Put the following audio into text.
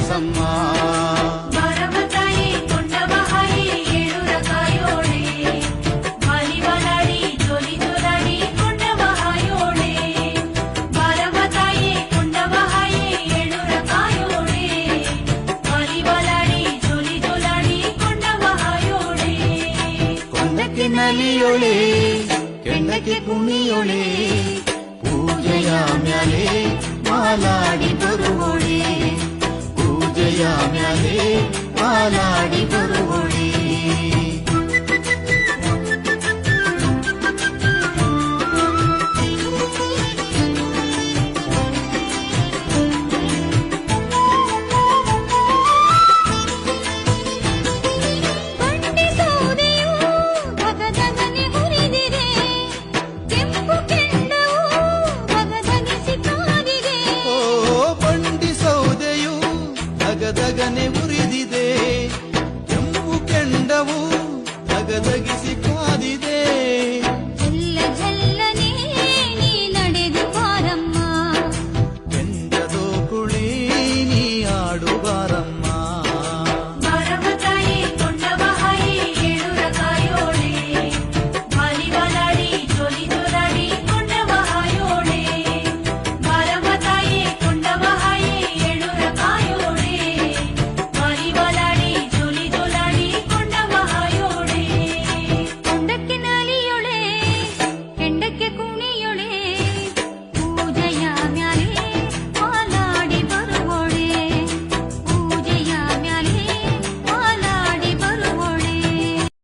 మానసమ్మా ನಲಿಯೊಳೆ ಕೆಂಡಕ್ಕೆ ಕುಣಿಯೊಳೆ ದಗದಗನೆ